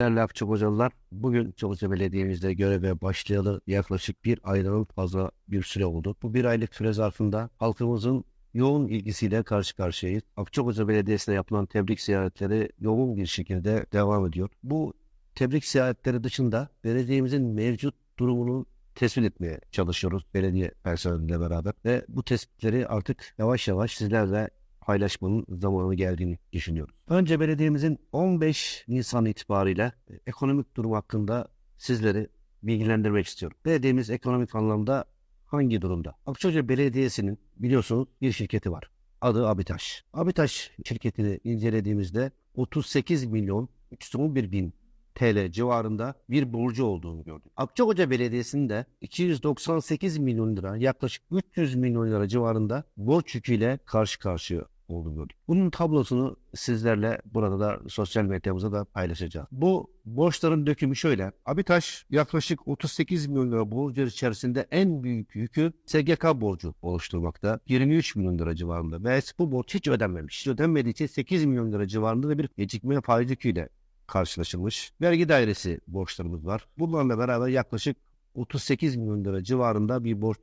Değerli Akçak Hocalar, bugün Çavuca Belediye'mizde göreve başlayalı yaklaşık bir aydan fazla bir süre oldu. Bu bir aylık süre zarfında halkımızın yoğun ilgisiyle karşı karşıyayız. Akçakoca Belediyesi'ne yapılan tebrik ziyaretleri yoğun bir şekilde devam ediyor. Bu tebrik ziyaretleri dışında belediyemizin mevcut durumunu tespit etmeye çalışıyoruz belediye personeliyle beraber ve bu tespitleri artık yavaş yavaş sizlerle paylaşmanın zamanı geldiğini düşünüyoruz. Önce belediyemizin 15 Nisan itibariyle e, ekonomik durum hakkında sizleri bilgilendirmek istiyorum. Belediyemiz ekonomik anlamda hangi durumda? Akçakoca Belediyesi'nin biliyorsunuz bir şirketi var. Adı Abitaş. Abitaş şirketini incelediğimizde 38 milyon 311 bin TL civarında bir borcu olduğunu gördük. Akçakoca Belediyesi'nin de 298 milyon lira yaklaşık 300 milyon lira civarında borç yüküyle karşı karşıya olduğunu gördük. Bunun tablosunu sizlerle burada da sosyal medyamızda da paylaşacağız. Bu borçların dökümü şöyle. Abitaş yaklaşık 38 milyon lira borcu içerisinde en büyük yükü SGK borcu oluşturmakta. 23 milyon lira civarında. Ve bu borç hiç ödenmemiş. Hiç ödenmediği için 8 milyon lira civarında da bir gecikme faiz yüküyle karşılaşılmış. Vergi dairesi borçlarımız var. Bunlarla beraber yaklaşık 38 milyon lira civarında bir borç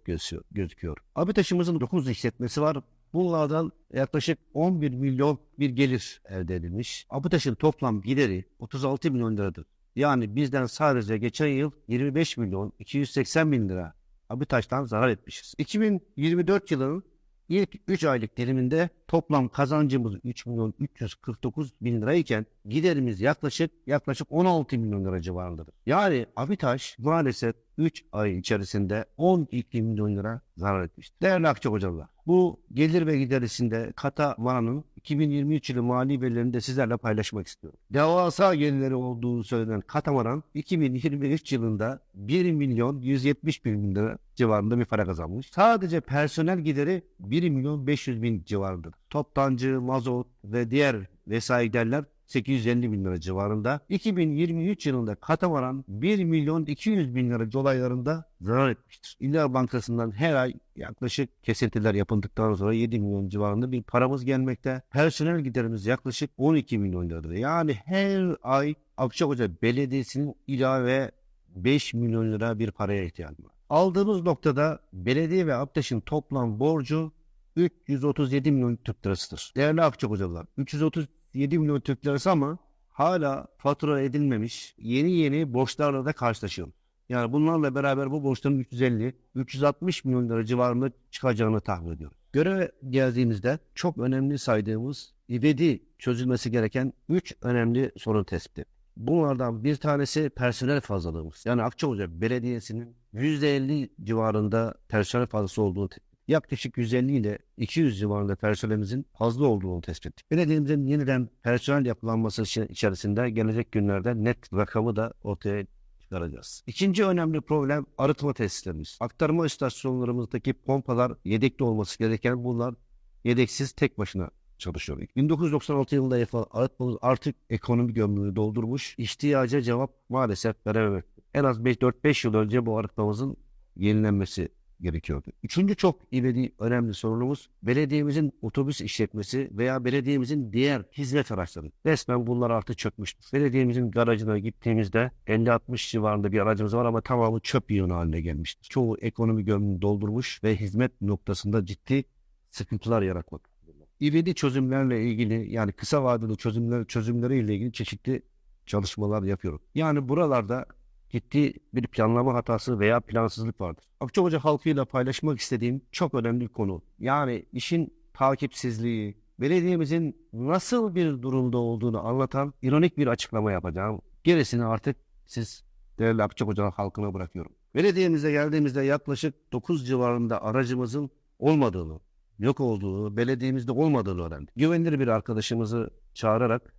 gözüküyor. Abitaş'ımızın 9 işletmesi var. Bunlardan yaklaşık 11 milyon bir gelir elde edilmiş. Abitaş'ın toplam gideri 36 milyon liradır. Yani bizden sadece geçen yıl 25 milyon 280 bin lira Abitaş'tan zarar etmişiz. 2024 yılının İlk 3 aylık diliminde toplam kazancımız 3 milyon 349 bin lirayken giderimiz yaklaşık yaklaşık 16 milyon lira civarındadır. Yani Abitaş maalesef 3 ay içerisinde 12 milyon lira zarar etmiştir. Değerli Akçak hocalar, bu gelir ve giderisinde kata varanın 2023 yılı mali verilerini de sizlerle paylaşmak istiyorum. Devasa gelirleri olduğu söylenen katamaran 2023 yılında 1 milyon 170 bin lira civarında bir para kazanmış. Sadece personel gideri 1 milyon 500 bin civarında. Toptancı, mazot ve diğer vesai giderler 850 bin lira civarında. 2023 yılında katamaran 1 milyon 200 bin lira dolaylarında zarar etmiştir. İller Bankası'ndan her ay yaklaşık kesintiler yapıldıktan sonra 7 milyon civarında bir paramız gelmekte. Personel giderimiz yaklaşık 12 milyon liradır. Yani her ay Akçakoca Belediyesi'nin ilave 5 milyon lira bir paraya ihtiyacı var. Aldığımız noktada belediye ve Abtaş'ın toplam borcu 337 milyon Türk lirasıdır. Değerli Akçakocalılar, 337 milyon Türk lirası ama hala fatura edilmemiş yeni yeni borçlarla da karşılaşıyoruz. Yani bunlarla beraber bu borçların 350-360 milyon lira civarında çıkacağını tahmin ediyoruz. Göreve geldiğimizde çok önemli saydığımız ivedi çözülmesi gereken 3 önemli sorun tespiti. Bunlardan bir tanesi personel fazlalığımız. Yani Akçakoca Belediyesi'nin %50 civarında personel fazlası olduğunu yaklaşık 150 ile 200 civarında personelimizin fazla olduğunu tespit ettik. Belediyemizin yeniden personel yapılanması içerisinde gelecek günlerde net rakamı da ortaya çıkaracağız. İkinci önemli problem arıtma tesislerimiz. Aktarma istasyonlarımızdaki pompalar yedekli olması gereken bunlar yedeksiz tek başına çalışıyor. 1996 yılında yapılan arıtmamız artık ekonomi gömleğini doldurmuş. İhtiyaca cevap maalesef verememekte. En az 4-5 yıl önce bu arıtmamızın yenilenmesi gerekiyordu. Üçüncü çok ivedi önemli sorunumuz belediyemizin otobüs işletmesi veya belediyemizin diğer hizmet araçları. Resmen bunlar artık çökmüştür. Belediyemizin garajına gittiğimizde 50-60 civarında bir aracımız var ama tamamı çöp yığını haline gelmiştir. Çoğu ekonomi gömleğini doldurmuş ve hizmet noktasında ciddi sıkıntılar yaratmaktadır. İvedi çözümlerle ilgili yani kısa vadeli çözümler çözümleriyle ilgili çeşitli çalışmalar yapıyoruz. Yani buralarda ciddi bir planlama hatası veya plansızlık vardır. Akçakoca halkıyla paylaşmak istediğim çok önemli bir konu. Yani işin takipsizliği, belediyemizin nasıl bir durumda olduğunu anlatan ironik bir açıklama yapacağım. Gerisini artık siz değerli Akçakoca halkına bırakıyorum. Belediyemize geldiğimizde yaklaşık 9 civarında aracımızın olmadığını, yok olduğunu, belediyemizde olmadığını öğrendik. Güvenilir bir arkadaşımızı çağırarak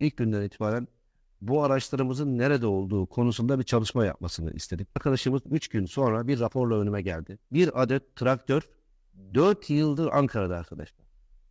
ilk günden itibaren bu araçlarımızın nerede olduğu konusunda bir çalışma yapmasını istedik. Arkadaşımız 3 gün sonra bir raporla önüme geldi. Bir adet traktör 4 yıldır Ankara'da arkadaşlar.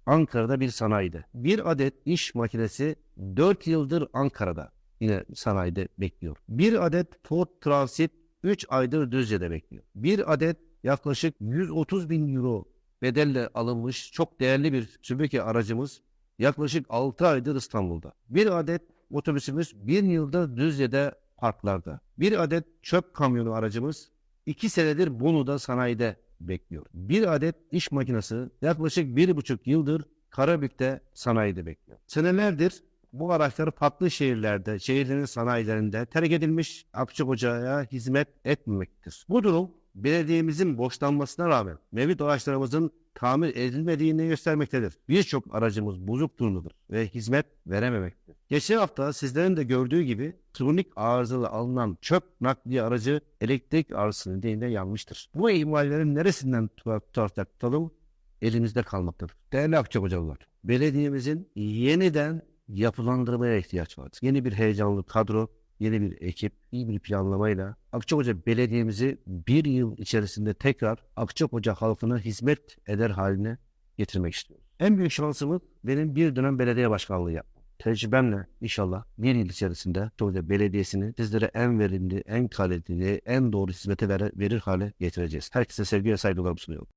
Ankara'da bir sanayide. Bir adet iş makinesi 4 yıldır Ankara'da. Yine sanayide bekliyor. Bir adet Ford Transit 3 aydır Düzce'de bekliyor. Bir adet yaklaşık 130 bin euro bedelle alınmış çok değerli bir Sübüke aracımız yaklaşık 6 aydır İstanbul'da. Bir adet otobüsümüz bir yılda Düzce'de parklarda. Bir adet çöp kamyonu aracımız iki senedir Bolu'da sanayide bekliyor. Bir adet iş makinesi yaklaşık bir buçuk yıldır Karabük'te sanayide bekliyor. Senelerdir bu araçlar farklı şehirlerde, şehirlerin sanayilerinde terk edilmiş Akçakoca'ya hizmet etmemektedir. Bu durum belediyemizin boşlanmasına rağmen mevcut araçlarımızın tamir edilmediğini göstermektedir. Birçok aracımız bozuk durumdadır ve hizmet verememektedir. Geçen hafta sizlerin de gördüğü gibi kronik arızalı alınan çöp nakliye aracı elektrik arızası nedeniyle yanmıştır. Bu ihmallerin neresinden tutar- tutarsak tutalım elimizde kalmaktadır. Değerli Akçakocalılar, belediyemizin yeniden yapılandırmaya ihtiyaç vardır. Yeni bir heyecanlı kadro, yeni bir ekip, iyi bir planlamayla Akçakoca Belediye'mizi bir yıl içerisinde tekrar Akçakoca halkına hizmet eder haline getirmek istiyoruz. En büyük şansımız benim bir dönem belediye başkanlığı yapmam. Tecrübemle inşallah bir yıl içerisinde Akçakoca Belediyesi'ni sizlere en verimli, en kaliteli, en doğru hizmete verir hale getireceğiz. Herkese sevgi ve saygılarımı sunuyorum.